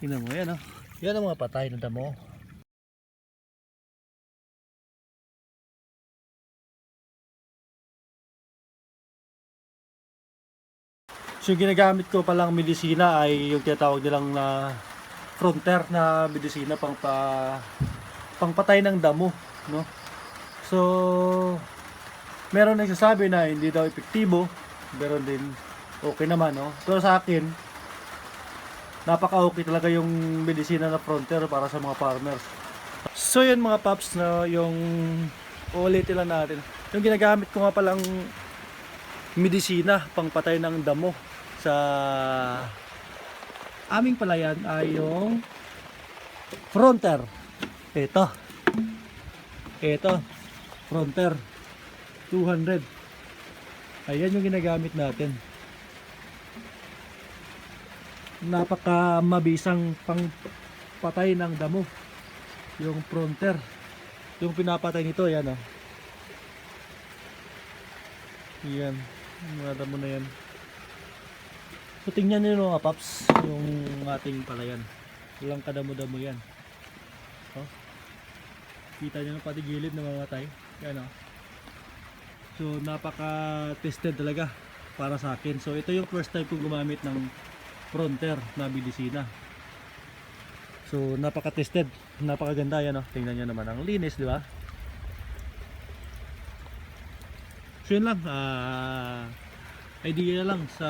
Tingnan mo yan oh. Yan ang mga patay na damo. So yung ginagamit ko palang medisina ay yung tinatawag nilang na frontier na medisina pang pa, pangpatay ng damo, no? So meron nagsasabi na hindi daw epektibo, meron din okay naman, no? Pero sa akin, napaka-okay talaga yung medisina na frontier para sa mga farmers. So yun mga paps na yung uulitin lang natin. Yung ginagamit ko nga palang medisina pangpatay ng damo sa aming palayan ay yung fronter. Ito. Ito. Fronter. 200. Ayan yung ginagamit natin. Napaka mabisang pang patay ng damo. Yung fronter. Yung pinapatay nito, yan oh. Yan. Mga damo na yan. So tingnan nyo mga paps, yung ating palayan. Walang kadamo-damo yan. Oh. Kita nyo pati gilid na mamatay. Yan oh. So napaka-tested talaga para sa akin. So ito yung first time kong gumamit ng fronter na medisina. So napaka-tested, napakaganda yan oh. Tingnan nyo naman ang linis, di ba? So yun lang, ah idea lang sa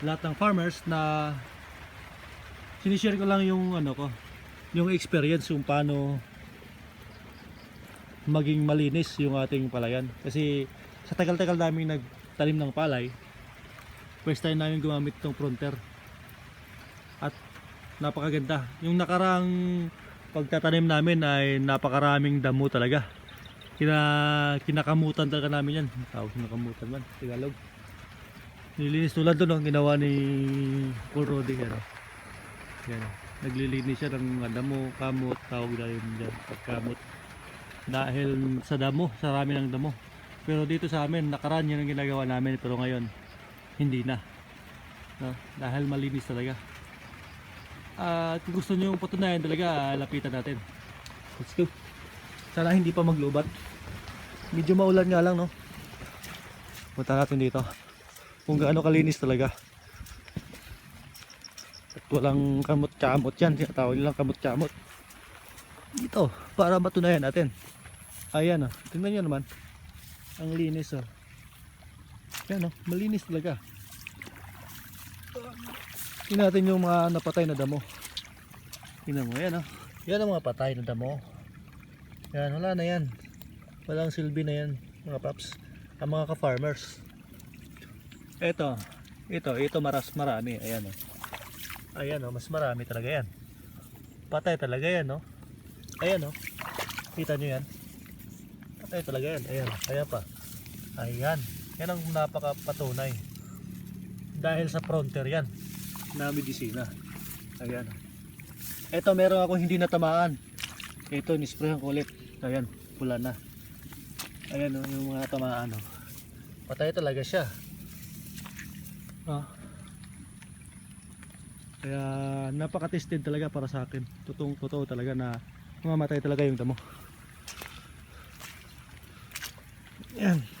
lahat ng farmers na sinishare ko lang yung ano ko, yung experience yung paano maging malinis yung ating palayan. Kasi sa tagal-tagal namin nagtanim ng palay, first time namin gumamit itong fronter. At napakaganda. Yung nakarang pagtatanim namin ay napakaraming damo talaga. Kina, kinakamutan talaga namin yan. Tawag kinakamutan man, Tagalog. Nilinis tulad doon, no? ginawa ni Paul Rodi. Ano? Yan. Naglilinis siya ng damo, kamot, tawag na yun dyan, pagkamot. Dahil sa damo, sa rami ng damo. Pero dito sa amin, nakaraan yun ang ginagawa namin, pero ngayon, hindi na. No? Dahil malinis talaga. At kung gusto nyo patunayan talaga, lapitan natin. Let's go. Sana hindi pa maglubat. Medyo maulan nga lang, no? Punta natin dito. Kung gaano kalinis talaga. At walang kamot-kamot yan. Tinatawag nilang kamot-kamot. Dito, para matunayan natin. Ayan, oh. Tingnan nyo naman. Ang linis, oh. Yan, oh. Malinis talaga. Tingnan natin yung mga napatay na damo. Tingnan mo, yan, oh. Yan ang mga patay na damo. Yan, wala na yan. Walang silbi na yan, mga paps. Ang mga ka-farmers. Ito, ito, ito maras marami. Ayan o. Ayan o, mas marami talaga yan. Patay talaga yan, no? Ayan o. Kita nyo yan? Patay talaga yan. Ayan, ayan pa. Ayan. Yan ang napakapatunay. Dahil sa frontier yan na medisina. Ayan. Ito meron ako hindi natamaan. Ito, nisprayan ko ulit. Ayan, pula na. Ayan o, yung mga tamaan o. Patay talaga siya. Ah. Kaya napaka-tested talaga para sa akin. Totoong totoo talaga na mamatay talaga yung damo. Yan.